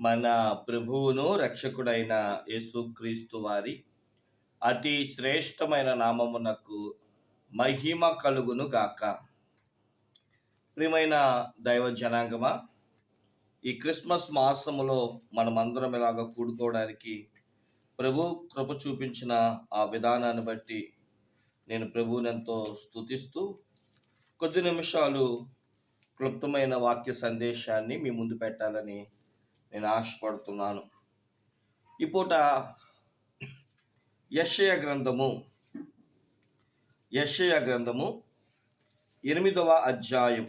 మన ప్రభువును రక్షకుడైన యేసుక్రీస్తు వారి అతి శ్రేష్టమైన నామమునకు మహిమ కలుగును గాక. ప్రియమైన దైవ జనాంగమా ఈ క్రిస్మస్ మాసములో మనమందరం ఇలాగ కూడుకోవడానికి ప్రభు కృప చూపించిన ఆ విధానాన్ని బట్టి నేను ప్రభువుని ఎంతో స్తుతిస్తూ కొద్ది నిమిషాలు క్లుప్తమైన వాక్య సందేశాన్ని మీ ముందు పెట్టాలని నేను ఆశపడుతున్నాను. ఈ పూట యశయ గ్రంథము యశయ గ్రంథము ఎనిమిదవ అధ్యాయం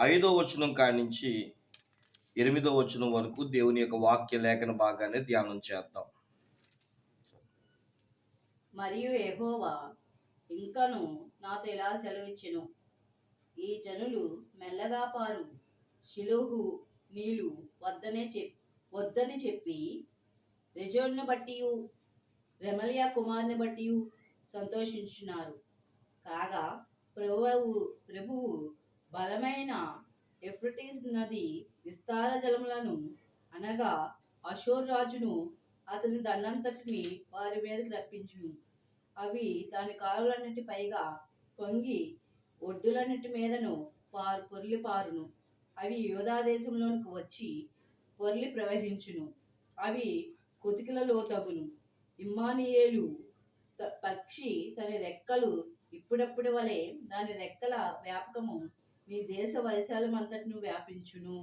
ఐదో వచనం కాడి నుంచి ఎనిమిదో వచనం వరకు దేవుని యొక్క వాక్య లేఖన భాగాన్ని ధ్యానం చేద్దాం. మరియు ఎహోవా ఇంకను నాతో ఇలా సెలవిచ్చెను? ఈ జనులు మెల్లగా పారు శిలుహు నీళ్ళు వద్దనే చెప్ వద్దని చెప్పి రెజోల్ను బట్టి రెమలియా కుమార్ని బట్టి సంతోషించినారు. కాగా ప్రభువు ప్రభువు బలమైన ఎఫ్రటీస్ నది విస్తార జలములను అనగా అశోర్ రాజును అతని దండంతటిని వారి మీదకి రప్పించును. అవి దాని కాలువలన్నిటి పైగా పొంగి ఒడ్డులన్నిటి మీదను పారు పొర్లిపారును అవి యోధా దేశంలోనికి వచ్చి పొర్లి ప్రవహించును. అవి కొతికిలలో తగును ఇమ్మానియేలు పక్షి తన రెక్కలు ఇప్పుడప్పుడు వలె దాని రెక్కల వ్యాపకము మీ దేశ వైశాలమంతటిను వ్యాపించును.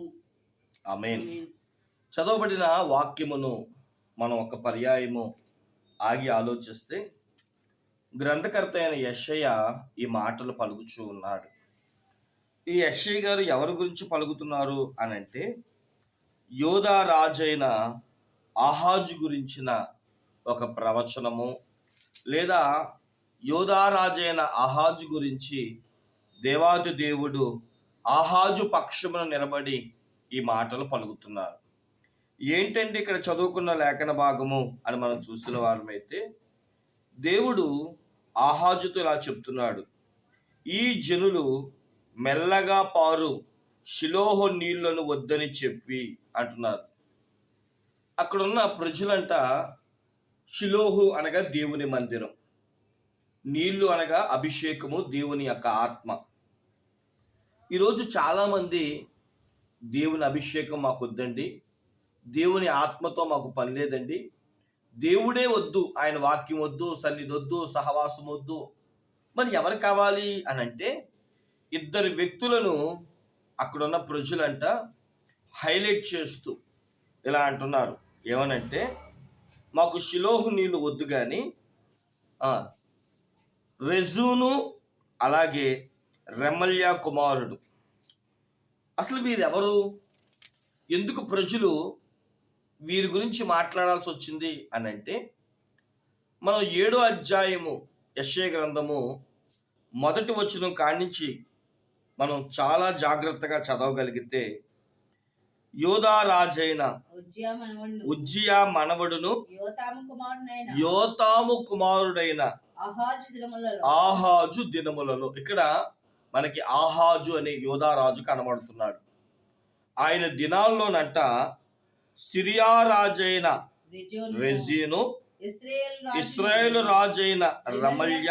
చదవబడిన వాక్యమును మనం ఒక పర్యాయము ఆగి ఆలోచిస్తే గ్రంథకర్త అయిన యషయ ఈ మాటలు పలుకుచూ ఉన్నాడు. ఈ యషయ్య గారు ఎవరి గురించి పలుకుతున్నారు అని అంటే యోధా రాజైన ఆహాజు గురించిన ఒక ప్రవచనము లేదా యోధా రాజైన ఆహాజు గురించి దేవాది దేవుడు ఆహాజు పక్షమును నిలబడి ఈ మాటలు పలుకుతున్నారు. ఏంటంటే ఇక్కడ చదువుకున్న లేఖన భాగము అని మనం చూసిన వారమైతే దేవుడు ఆహాజుతో ఇలా చెప్తున్నాడు. ఈ జనులు మెల్లగా పారు శిలోహ నీళ్ళను వద్దని చెప్పి అంటున్నారు. అక్కడున్న ప్రజలంట శిలోహు అనగా దేవుని మందిరం. నీళ్ళు అనగా అభిషేకము దేవుని యొక్క ఆత్మ. ఈరోజు చాలామంది దేవుని అభిషేకం మాకు వద్దండి దేవుని ఆత్మతో మాకు పని లేదండి. దేవుడే వద్దు ఆయన వాక్యం వద్దు సన్నిధి వద్దు సహవాసం వద్దు. మరి ఎవరు కావాలి అని అంటే ఇద్దరు వ్యక్తులను అక్కడున్న ప్రజలంట హైలైట్ చేస్తూ ఇలా అంటున్నారు. ఏమనంటే మాకు శిలోహు నీళ్ళు వద్దు కానీ రెజూను అలాగే రెమల్యా కుమారుడు. అసలు వీరెవరు ఎందుకు ప్రజలు వీరి గురించి మాట్లాడాల్సి వచ్చింది అని అంటే మనం ఏడో అధ్యాయము యశ్య గ్రంథము మొదటి వచనం కానించి మనం చాలా జాగ్రత్తగా చదవగలిగితే యోధా రాజైన ఉజ్జియా మనవడు ఉజ్జియా మనవడును యోతాము కుమారుడైన. ఆహాజు దినములలో. ఇక్కడ మనకి ఆహాజు అనే యోధారాజు కనబడుతున్నాడు. ఆయన దినాల్లోనంట సిరియా రాజైన రెజోను ఇస్రాయేల్ రాజైన రమల్య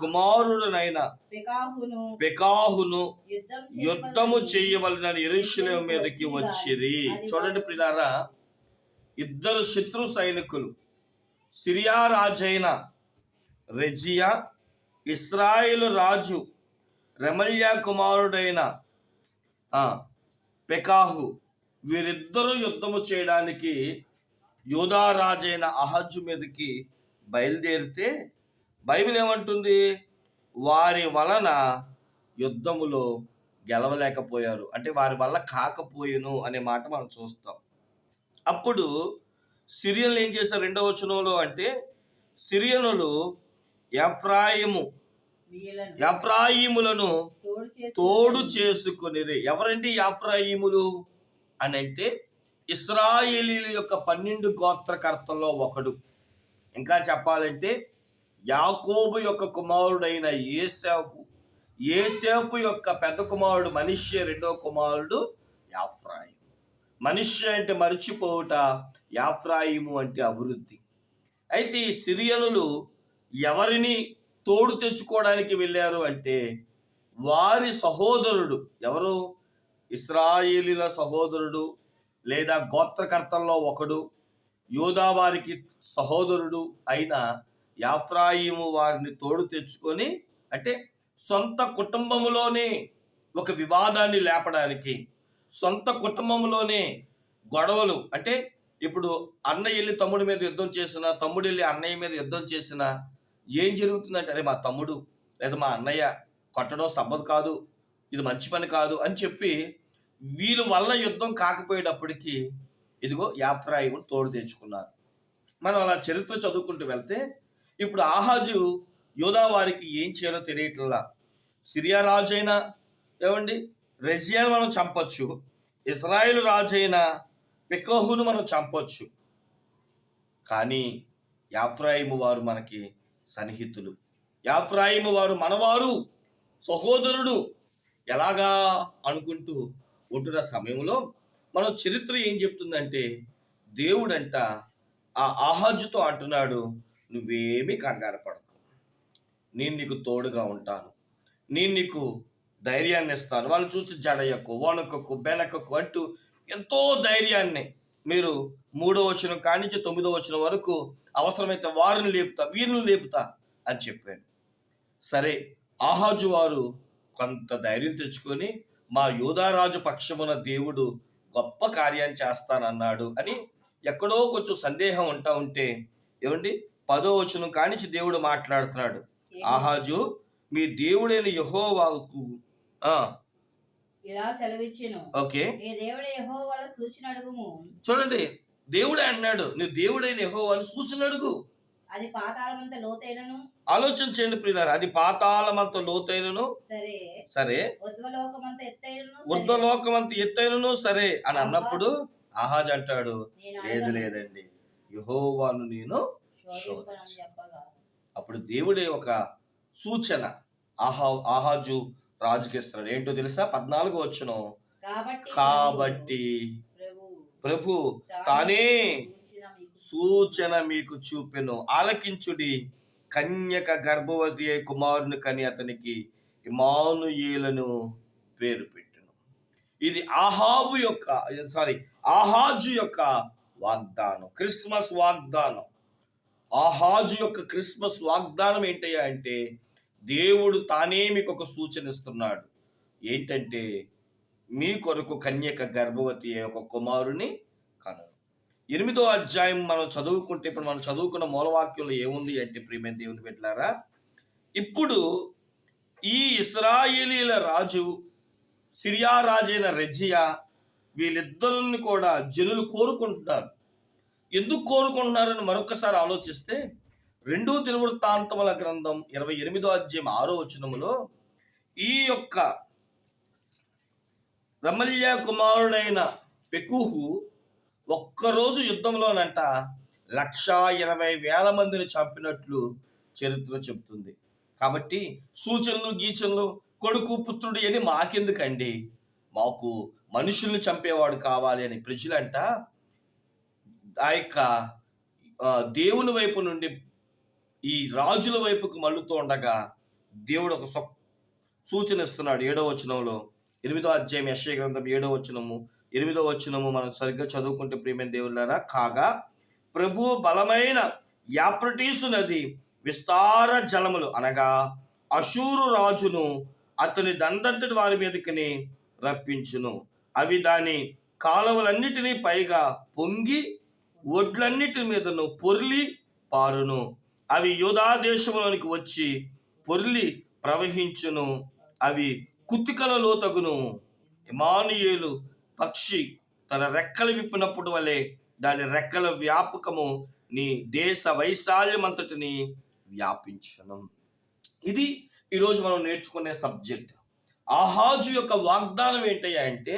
కుమారుడనైన పెకాహును పెకాహును యుద్ధం యుద్ధము చేయవలనని ఎరుషలేము మీదకి వచ్చిరి. చూడండి ప్రియారా ఇద్దరు శత్రు సైనికులు సిరియా రాజైన రెజియా ఇస్రాయేలు రాజు రెమల్యా కుమారుడైన పెకాహు వీరిద్దరూ యుద్ధము చేయడానికి యోధా రాజైన అహజు మీదకి బయలుదేరితే బైబిల్ ఏమంటుంది? వారి వలన యుద్ధములో గెలవలేకపోయారు. అంటే వారి వల్ల కాకపోయేను అనే మాట మనం చూస్తాం. అప్పుడు సిరియన్లు ఏం చేశారు రెండవ వచనంలో అంటే సిరియనులు ఎఫ్రాయిము ఎఫ్రాయిములను తోడు చేసుకుని ఎవరండి ఎఫ్రాయిములు? అని అంటే ఇస్రాయేలీల యొక్క పన్నెండు గోత్రకర్తల్లో ఒకడు. ఇంకా చెప్పాలంటే యాకోబు యొక్క కుమారుడైన ఏసేపు ఏసేపు యొక్క పెద్ద కుమారుడు మనిషి రెండో కుమారుడు యాఫ్రాయిం మనిషి అంటే మరిచిపోవుట యాఫ్రాయిము అంటే అభివృద్ధి. అయితే ఈ సిరియనులు ఎవరిని తోడు తెచ్చుకోవడానికి వెళ్ళారు అంటే వారి సహోదరుడు. ఎవరు? ఇస్రాయేలీల సహోదరుడు లేదా గోత్రకర్తల్లో ఒకడు యూదావారికి సహోదరుడు అయిన యాఫ్రాయిము వారిని తోడు తెచ్చుకొని అంటే సొంత కుటుంబములోనే ఒక వివాదాన్ని లేపడానికి సొంత కుటుంబంలోనే గొడవలు అంటే ఇప్పుడు అన్నయ్య వెళ్ళి తమ్ముడి మీద యుద్ధం చేసిన తమ్ముడు వెళ్ళి అన్నయ్య మీద యుద్ధం చేసిన ఏం జరుగుతుందంటే అరే మా తమ్ముడు లేదా మా అన్నయ్య కొట్టడం సబ్బదు కాదు ఇది మంచి పని కాదు అని చెప్పి వీళ్ళ వల్ల యుద్ధం కాకపోయేటప్పటికి ఇదిగో యాత్రాయువుని తోడు తెచ్చుకున్నారు. మనం అలా చరిత్ర చదువుకుంటూ వెళ్తే ఇప్పుడు ఆహాజు యోధా వారికి ఏం చేయాలో తెలియట్లా. సిరియా రాజు అయినా ఏమండి? రెజియాను మనం చంపొచ్చు. ఇజ్రాయెల్ రాజు అయిన పెకోహును మనం చంపొచ్చు. కానీ యాప్రాయిము వారు మనకి సన్నిహితులు. యాప్రాయిము వారు మనవారు సహోదరుడు. ఎలాగా అనుకుంటూ ఉంటున్న సమయంలో మనం చరిత్ర ఏం చెప్తుందంటే దేవుడంట ఆ ఆహాజుతో అంటున్నాడు నువ్వేమీ కంగారు పడకు. నేను నీకు తోడుగా ఉంటాను. నేను నీకు ధైర్యాన్ని ఇస్తాను. వాళ్ళు చూసి జడయకు వణుకకు బెనకకు అంటూ ఎంతో ధైర్యాన్ని మీరు మూడో వచనం కానించి తొమ్మిదో వచనం వరకు అవసరమైతే వారిని లేపుతా వీరిని లేపుతా అని చెప్పాడు. సరే ఆహాజు వారు కొంత ధైర్యం తెచ్చుకొని మా యోధారాజు పక్షమున దేవుడు గొప్ప కార్యాన్ని చేస్తానన్నాడు అని ఎక్కడో కొంచెం సందేహం ఉంటా ఉంటే ఏమండి? పదో వచనం కానించి దేవుడు మాట్లాడుతున్నాడు. ఆహాజు మీ దేవుడైన యహోవాకు ఆ ఇలా సెలవిచ్చెను? ఓకే. నీ దేవుడు సూచన అడుగుము చూడండి దేవుడే అన్నాడు నువ్వు దేవుడైన యెహోవాను సూచన అడుగు అది పాతాళమంత లోతైనను? ఆలోచన చేయండి ప్రియులారా అది పాతాళమంత లోతైనను సరే. సరే. ఉద్వలోకమంత ఎత్తైనను సరే. వృద్ధలోకమంత ఎత్తైనను సరే అని అన్నప్పుడు ఆహాజ్ అంటాడు లేదు. లేదండి. యెహోవాను నేను అప్పుడు దేవుడే ఒక సూచన. ఆహా ఆహాజు రాజుకి ఇస్తున్నాడు ఏంటో తెలుసా? పద్నాలుగు వచ్చును కాబట్టి ప్రభు తానే సూచన మీకు చూపెను. ఆలకించుడి. కన్యక గర్భవతి అయి కుమారుని కని అతనికి ఇమానుయేలను పేరు పెట్టును. ఇది ఆహాబు యొక్క సారీ ఆహాజు యొక్క వాగ్దానం క్రిస్మస్ వాగ్దానం. ఆహాజు యొక్క క్రిస్మస్ వాగ్దానం ఏంటయ్యా అంటే దేవుడు తానే మీకు ఒక సూచన ఇస్తున్నాడు. ఏంటంటే మీ కొరకు కన్యక గర్భవతి ఒక కుమారుని ఎనిమిదో అధ్యాయం మనం చదువుకుంటే ఇప్పుడు మనం చదువుకున్న మూలవాక్యంలో ఏముంది అంటే ప్రియమైన దేవుని పెట్టారా ఇప్పుడు ఈ ఇస్రాయేలీల రాజు సిరియా రాజైన రెజియా వీళ్ళిద్దరిని కూడా జనులు కోరుకుంటున్నారు. ఎందుకు కోరుకుంటున్నారని మరొకసారి ఆలోచిస్తే రెండో తిరువృత్తాంతముల గ్రంథం ఇరవై ఎనిమిదో అధ్యాయం ఆరో వచనములో ఈ యొక్క రమల్య కుమారుడైన పెకుహు ఒక్కరోజు యుద్ధంలోనంట లక్షా ఇరవై వేల మందిని చంపినట్లు చరిత్ర చెబుతుంది. కాబట్టి సూచనలు గీచనలు కొడుకు పుత్రుడు అని మాకెందుకండి? మాకు మనుషుల్ని చంపేవాడు కావాలి అని ప్రజలంట. ఆ యొక్క దేవుని వైపు నుండి ఈ రాజుల వైపుకు మళ్ళుతూ ఉండగా దేవుడు ఒక సూచన ఇస్తున్నాడు ఏడో వచనంలో. ఎనిమిదో అధ్యాయం యశ్వ గ్రంథం ఏడో వచనము. ఎనిమిదో వచనము మనం సరిగ్గా చదువుకుంటే ప్రియమైన దేవుళ్ళారా? కాగా ప్రభు బలమైన యాప్రటీసు నది విస్తార జలములు అనగా అశూరు రాజును అతని దండంతటి వారి మీదకి రప్పించును. అవి దాని కాలువలన్నిటినీ పైగా పొంగి ఒడ్లన్నిటి మీదను పొర్లి పారును. అవి యూదా దేశంలోనికి వచ్చి పొర్లి ప్రవహించును. అవి కుతికలలో తగును ఇమానుయేలు పక్షి తన రెక్కలు విప్పినప్పుడు వలె దాని రెక్కల వ్యాపకము నీ దేశ వైశాల్యమంతటిని వ్యాపించను. ఇది ఈరోజు మనం నేర్చుకునే సబ్జెక్ట్. ఆహాజు యొక్క వాగ్దానం ఏంటయ్యా అంటే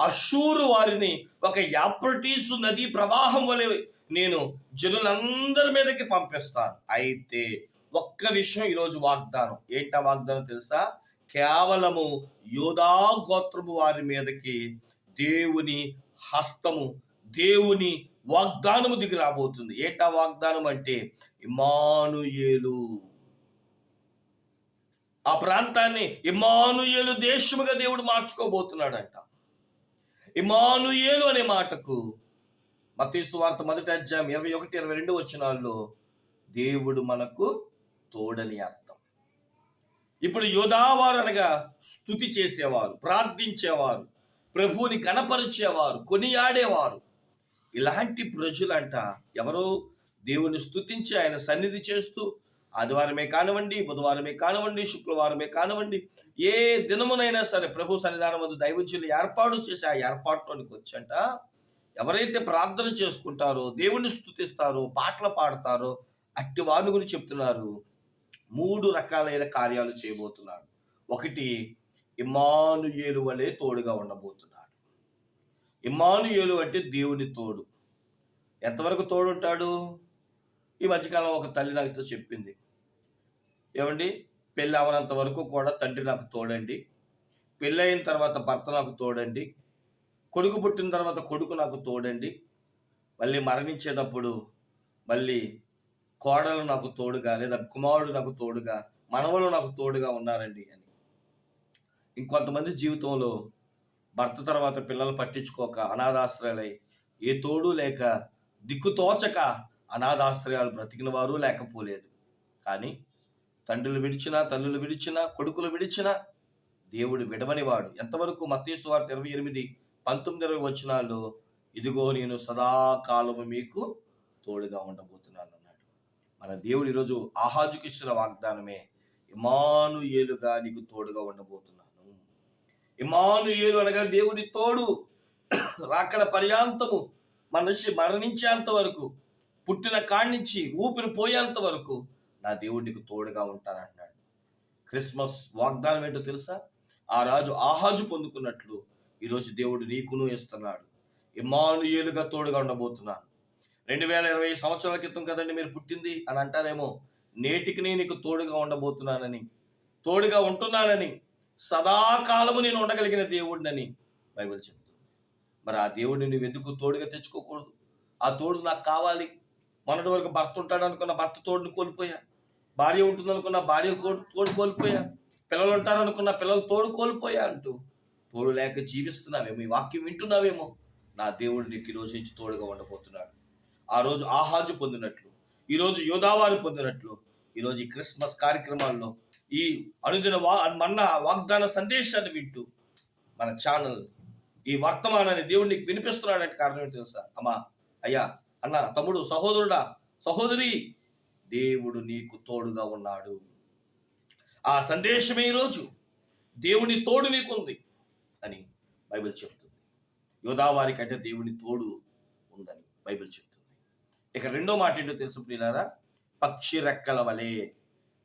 అషూరు వారిని ఒక యాప్రటీసు నదీ ప్రవాహం వలె నేను జనులందరి మీదకి పంపిస్తాను. అయితే ఒక్క విషయం ఈరోజు వాగ్దానం. ఏంటా వాగ్దానం తెలుసా? కేవలము యోధా గోత్రము వారి మీదకి దేవుని హస్తము దేవుని వాగ్దానము దిగి రాబోతుంది. ఏంటా వాగ్దానం అంటే ఇమానుయేలు ఆ ప్రాంతాన్ని ఇమానుయేలు దేశముగా దేవుడు మార్చుకోబోతున్నాడంట. ఇమానుయేలు అనే మాటకు మతీసు వార్త మొదటి అధ్యాయం ఇరవై ఒకటి ఇరవై రెండు వచ్చినాల్లో దేవుడు మనకు తోడని అర్థం. ఇప్పుడు యోధావారు అనగా స్థుతి చేసేవారు ప్రార్థించేవారు. ప్రభువుని కనపరిచేవారు కొనియాడేవారు. ఇలాంటి ప్రజలంట ఎవరో దేవుని స్థుతించి ఆయన సన్నిధి చేస్తూ ఆదివారమే కానివ్వండి బుధవారమే కానివ్వండి శుక్రవారమే కానివ్వండి ఏ దినమునైనా సరే ప్రభు సన్నిధానం వద్ద దైవజ్యులు ఏర్పాటు చేసి ఆ ఏర్పాటులోనికి వచ్చంట. ఎవరైతే ప్రార్థన చేసుకుంటారో దేవుని స్తుతిస్తారో పాటలు పాడతారో అట్టి వారిని గురించి చెప్తున్నారు. మూడు రకాలైన కార్యాలు చేయబోతున్నారు. ఒకటి ఇమానుయేలు వలె తోడుగా ఉండబోతున్నాడు. ఇమానుయేలు అంటే దేవుని తోడు. ఎంతవరకు తోడు ఉంటాడు ఈ మధ్యకాలం ఒక తల్లి నాకుతో చెప్పింది. ఏమండి? పెళ్ళి అవనంత వరకు కూడా తండ్రి నాకు తోడండి. పెళ్ళి అయిన తర్వాత భర్త నాకు తోడండి. కొడుకు పుట్టిన తర్వాత కొడుకు నాకు తోడండి. మళ్ళీ మరణించేటప్పుడు మళ్ళీ కోడలు నాకు తోడుగా లేదా కుమారుడు నాకు తోడుగా మనవలు నాకు తోడుగా ఉన్నారండి అని. ఇంకొంతమంది జీవితంలో భర్త తర్వాత పిల్లలు పట్టించుకోక అనాథాశ్రయాలై ఏ తోడు లేక దిక్కు తోచక అనాథాశ్రయాలు బ్రతికిన వారు లేకపోలేదు. కానీ తండ్రులు విడిచినా తల్లులు విడిచినా కొడుకులు విడిచినా దేవుడు విడవనివాడు. ఎంతవరకు మత్తీసు వార్త ఇరవై ఎనిమిది పంతొమ్మిది ఇరవై వచ్చినాల్లో ఇదిగో నేను సదాకాలము మీకు తోడుగా ఉండబోతున్నాను అన్నాడు. మన దేవుడు ఈరోజు ఆహాజుకిచ్చిన వాగ్దానమే ఇమానుయేలుగా నీకు తోడుగా ఉండబోతున్నాను ఇమానుయేలు అనగా దేవుని తోడు రాకడ పర్యాంతము మనిషి మరణించేంత వరకు పుట్టిన కాడి నుంచి ఊపిరి పోయేంత వరకు నా దేవుడు నీకు తోడుగా ఉంటానంటున్నాడు. క్రిస్మస్ వాగ్దానం ఏంటో తెలుసా? ఆ రాజు ఆహాజు పొందుకున్నట్లు ఈరోజు దేవుడు నీకును ఇస్తున్నాడు. ఇమానుయేలుగా తోడుగా ఉండబోతున్నాను. రెండు వేల ఇరవై సంవత్సరాల క్రితం కదండి మీరు పుట్టింది అని అంటారేమో నేటికి నీకు తోడుగా ఉండబోతున్నానని తోడుగా ఉంటున్నానని సదాకాలము నేను ఉండగలిగిన దేవుడినని బైబిల్ చెప్తుంది. మరి ఆ దేవుడిని నువ్వు ఎందుకు తోడుగా తెచ్చుకోకూడదు? ఆ తోడు నాకు కావాలి. మొన్నటి వరకు భర్త ఉంటాడు అనుకున్న భర్త తోడుని కోల్పోయా. భార్య ఉంటుంది అనుకున్న భార్య తోడు కోల్పోయా. పిల్లలు ఉంటారు అనుకున్న పిల్లలు తోడు కోల్పోయా అంటూ తోడు లేక జీవిస్తున్నావేమో ఈ వాక్యం వింటున్నావేమో. నా దేవుడు నీకు ఈరోజు నుంచి తోడుగా ఉండబోతున్నాడు. ఆ రోజు ఆహాజు పొందినట్లు ఈరోజు యోధావారు పొందినట్లు ఈరోజు ఈ క్రిస్మస్ కార్యక్రమాల్లో ఈ అనుదిన వా మన్న వాగ్దాన సందేశాన్ని వింటూ మన ఛానల్ ఈ వర్తమానాన్ని దేవుడు నీకు వినిపిస్తున్నాడంటే కారణం ఏంటి తెలుసా? అమ్మా అయ్యా అన్న తమ్ముడు సహోదరుడా సహోదరి దేవుడు నీకు తోడుగా ఉన్నాడు. ఆ సందేశమే ఈరోజు దేవుని తోడు నీకుంది అని బైబిల్ చెప్తుంది. యోధావారి కంటే దేవుని తోడు ఉందని బైబిల్ చెప్తుంది. ఇక రెండో మాట ఏంటో తెలుసు ప్రియులారా? పక్షి రెక్కల వలే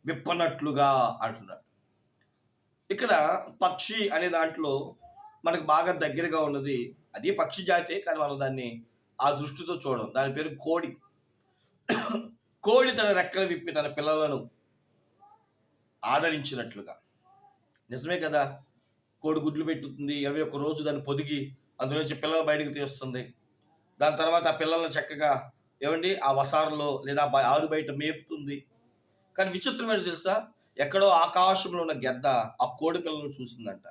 విప్పనట్లుగా అంటున్నాడు ఇక్కడ పక్షి అనే దాంట్లో మనకు బాగా దగ్గరగా ఉన్నది అది పక్షి జాతే కానీ మనం దాన్ని ఆ దృష్టితో చూడడం. దాని పేరు కోడి. కోడి తన రెక్కలు విప్పి తన పిల్లలను ఆదరించినట్లుగా. నిజమే కదా? కోడి గుడ్లు పెట్టుతుంది. ఇరవై ఒక్క రోజు దాన్ని పొదిగి అందులోంచి పిల్లలు బయటకు తీస్తుంది. దాని తర్వాత ఆ పిల్లలను చక్కగా ఏమండి? ఆ వసారులో లేదా ఆరు బయట మేపుతుంది. కానీ విచిత్రమైన తెలుసా? ఎక్కడో ఆకాశంలో ఉన్న గెద్ద ఆ కోడి పిల్లలను చూసిందంట.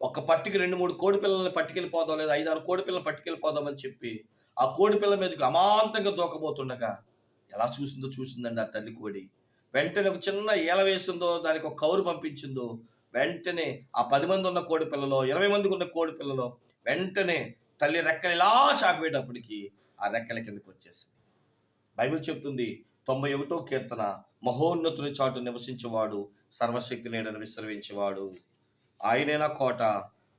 ఒక పట్టికి రెండు మూడు కోడి పిల్లల్ని పట్టుకెళ్ళిపోదాం లేదా ఐదారు కోడి పిల్లలు పట్టుకెళ్ళిపోదాం అని చెప్పి ఆ కోడి పిల్ల మీదకి అమాంతంగా దూకబోతుండగా ఎలా చూసిందో చూసిందండి ఆ తల్లి కోడి. వెంటనే ఒక చిన్న ఈల వేసిందో దానికి ఒక కౌరు పంపించిందో వెంటనే ఆ పది మంది ఉన్న కోడి పిల్లలో ఇరవై మందికి ఉన్న కోడి పిల్లలో వెంటనే తల్లి రెక్కలు ఇలా చాపేటప్పటికి ఆ రెక్కల కిందకి వచ్చేసింది. బైబిల్ చెప్తుంది తొంభై ఒకటో కీర్తన మహోన్నతుని చాటు నివసించేవాడు సర్వశక్తి నీడను విశ్రమించేవాడు ఆయనే నా కోట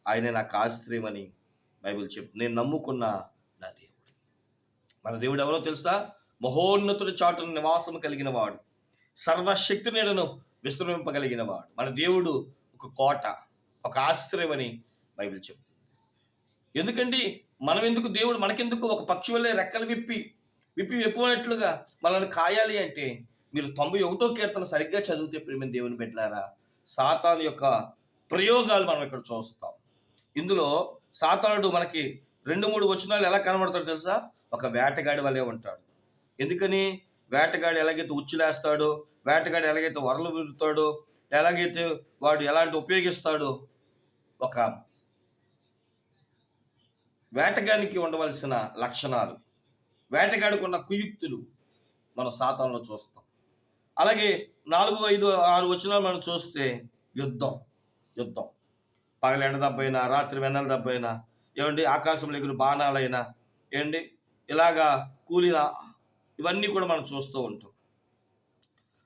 ఆయనే నా ఆశ్రయమని బైబిల్ చెప్తుంది నేను నమ్ముకున్న నా దేవుడు. మన దేవుడు ఎవరో తెలుసా? మహోన్నతుడి చాటును నివాసం కలిగిన వాడు సర్వశక్తి నీడను విశ్రమింపగలిగిన వాడు మన దేవుడు ఒక కోట ఒక ఆశ్రయమని బైబిల్ చెప్తుంది. ఎందుకండి? మనం ఎందుకు దేవుడు మనకెందుకు ఒక పక్షి వల్లే రెక్కలు విప్పి విప్పి విప్పినట్లుగా మనల్ని కాయాలి అంటే మీరు తొంభై ఒకటో కీర్తన సరిగ్గా చదివితే ప్రేమ దేవుని పెట్టారా సాతాను యొక్క ప్రయోగాలు మనం ఇక్కడ చూస్తాం. ఇందులో సాతానుడు మనకి రెండు మూడు వచనాలు ఎలా కనబడతాడు తెలుసా? ఒక వేటగాడి వలె ఉంటాడు. ఎందుకని? వేటగాడు ఎలాగైతే ఉచ్చులేస్తాడో వేటగాడు ఎలాగైతే వరలు విరుతాడో ఎలాగైతే వాడు ఎలాంటి ఉపయోగిస్తాడో ఒక వేటగానికి ఉండవలసిన లక్షణాలు వేటగాడికి ఉన్న కుయుక్తులు మనం సాతంలో చూస్తాం. అలాగే నాలుగు ఐదు ఆరు వచనాలు మనం చూస్తే యుద్ధం యుద్ధం. పగల ఎండ దెబ్బైనా రాత్రి వెన్నెల దెబ్బైనా ఏమండి ఆకాశంలో ఎగురు బాణాలైనా ఏమండి ఇలాగా కూలిన ఇవన్నీ కూడా మనం చూస్తూ ఉంటాం.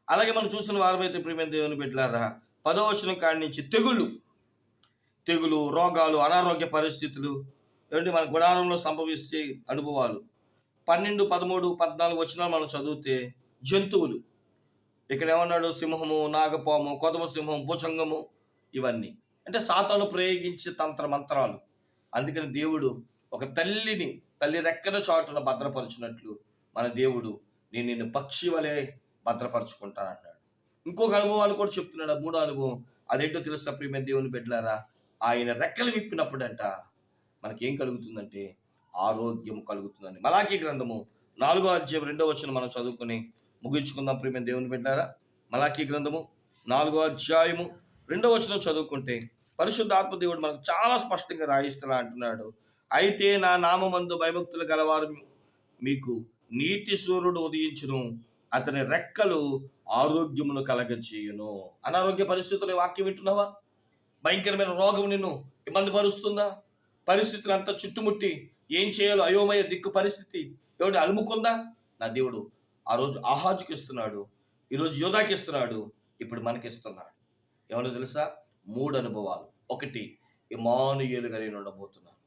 అలాగే మనం చూసిన వారమైతే ప్రియమైన దేవుని బిడ్డలారా పదవచనం కాడి నుంచి తెగులు తెగులు రోగాలు అనారోగ్య పరిస్థితులు ఏమంటే మన గుడారంలో సంభవిస్తే అనుభవాలు. పన్నెండు పదమూడు పద్నాలుగు వచ్చినా మనం చదివితే జంతువులు. ఇక్కడ ఏమన్నాడు సింహము నాగపాము కొదమ సింహం భుజంగము ఇవన్నీ. అంటే సాతాను ప్రయోగించే తంత్ర మంత్రాలు. అందుకని దేవుడు ఒక తల్లిని తల్లి రెక్కల చాటున భద్రపరిచినట్లు మన దేవుడు నేను నిన్ను పక్షి వలె భద్రపరుచుకుంటానన్నాడు. ఇంకొక అనుభవాలు కూడా చెప్తున్నాడు. మూడో అనుభవం. అదేంటో తెలుసా ప్రియమైన దేవుని బిడ్డలారా? ఆయన రెక్కలు విప్పినప్పుడంట మనకేం కలుగుతుందంటే ఆరోగ్యం కలుగుతుందని మలాకీ గ్రంథము నాలుగో అధ్యాయం రెండో వచ్చిన మనం చదువుకుని ముగించుకుందాం ప్రియమైన దేవుని పెట్టారా మలాఖీ గ్రంథము నాలుగో అధ్యాయము రెండవ వచనం చదువుకుంటే పరిశుద్ధ ఆత్మదేవుడు మనకు చాలా స్పష్టంగా రాయిస్తున్నా అంటున్నాడు. అయితే నా నామందు భయభక్తులు గలవారు మీకు నీతి సూర్యుడు ఉదయించును. అతని రెక్కలు ఆరోగ్యమును కలగచేయును అనారోగ్య పరిస్థితులు వాక్యం వింటున్నావా? భయంకరమైన రోగం నిన్ను ఇబ్బంది పరుస్తుందా? పరిస్థితులు అంతా చుట్టుముట్టి ఏం చేయాలో అయోమయ దిక్కు పరిస్థితి ఎవడు అలుముకుందా? నా దేవుడు ఆ రోజు ఆహాజుకి ఇస్తున్నాడు ఈరోజు యోధాకి ఇస్తున్నాడు ఇప్పుడు మనకి ఇస్తున్నాడు ఏమన్నా తెలుసా? మూడు అనుభవాలు. ఒకటి ఇమానుయేలుగా నేను ఉండబోతున్నాను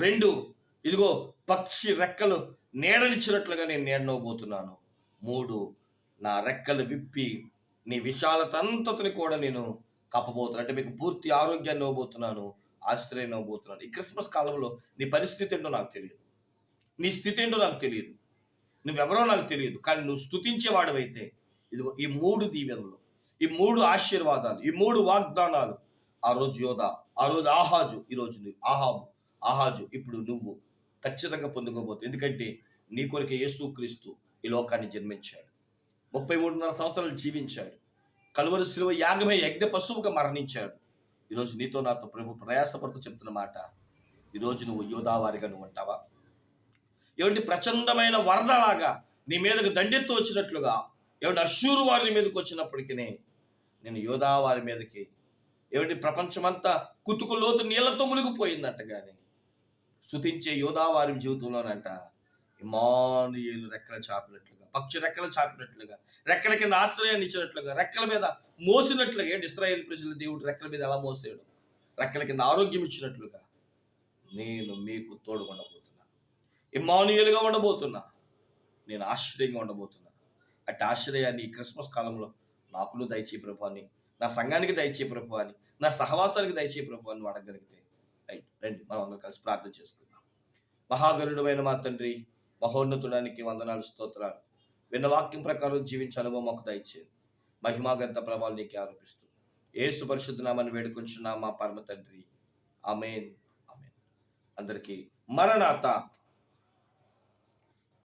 రెండు ఇదిగో పక్షి రెక్కలు నీడనిచ్చినట్లుగా నేను నీడనవబోతున్నాను మూడు నా రెక్కలు విప్పి నీ విశాలత అంతటిని కూడా నేను కప్పబోతున్నాను అంటే మీకు పూర్తి ఆరోగ్యాన్ని ఇవ్వబోతున్నాను ఆశ్రయం ఇవ్వబోతున్నాను. ఈ క్రిస్మస్ కాలంలో నీ పరిస్థితి ఏంటో నాకు తెలియదు. నీ స్థితి ఏంటో నాకు తెలియదు. నువ్వెవరో నాకు తెలియదు కానీ నువ్వు స్థుతించేవాడవైతే ఇదిగో ఈ మూడు దీవెనలు ఈ మూడు ఆశీర్వాదాలు ఈ మూడు వాగ్దానాలు. ఆ రోజు యోధ ఆ రోజు ఆహాజు ఈ రోజు నువ్వు ఆహాబు ఆహాజు ఇప్పుడు నువ్వు ఖచ్చితంగా పొందుకోబోతుంది ఎందుకంటే నీ కొరకు యేసుక్రీస్తు ఈ లోకాన్ని జన్మించాడు. ముప్పై మూడున్నర సంవత్సరాలు జీవించాడు. కలువరి శిలువ యాగమే యజ్ఞ పశువుగా మరణించాడు. ఈరోజు నీతో నాతో ప్రభు ప్రయాసపడుతూ చెప్తున్న మాట ఈరోజు నువ్వు యోధావారిగా నువ్వు ఉంటావా? ఏమిటి ప్రచండమైన వరదలాగా నీ మీదకు దండెత్తు వచ్చినట్లుగా? ఏమిటి అశ్షూరు వారి మీదకి వచ్చినప్పటికీ నేను యోధా వారి మీదకి ఏమిటి ప్రపంచమంతా కుతుకు లోతు నీళ్ళతో మునిగిపోయిందంట కానీ శుతించే యోధా వారి జీవితంలోనంట ఇమానుయేలు రెక్కలు చాపినట్లుగా పక్షి రెక్కలు చాపినట్లుగా రెక్కల కింద ఆశ్రయాన్ని ఇచ్చినట్లుగా రెక్కల మీద మోసినట్లుగా ఏంటి ఇస్రాయేల్ ప్రజలు దేవుడు రెక్కల మీద ఎలా మోసాడు? రెక్కల కింద ఆరోగ్యం ఇచ్చినట్లుగా నేను మీకు తోడు ఇమానుయేలుగా ఉండబోతున్నా. నేను ఆశ్చర్యంగా ఉండబోతున్నా. అట్టి ఆశ్రయాన్ని ఈ క్రిస్మస్ కాలంలో నాకులు దయచే అని నా సంఘానికి దయచే అని నా సహవాసానికి దయచే ప్రభాని అడగలిగితే రైట్ రండి మనం అందరం కలిసి ప్రార్థన చేసుకుందాం. మహాగరుడమైన మా తండ్రి మహోన్నతుడానికి వందనాలు స్తోత్రాలు. విన్న వాక్యం ప్రకారం జీవించే మాకు దయచేది మహిమాగంత ప్రభావాలు నీకే ఆరోపిస్తూ ఏసు పరిశుద్ధనామని వేడుకొంచున్నా మా పరమ తండ్రి. ఆమెన్ అమేన్ అందరికీ మరణాత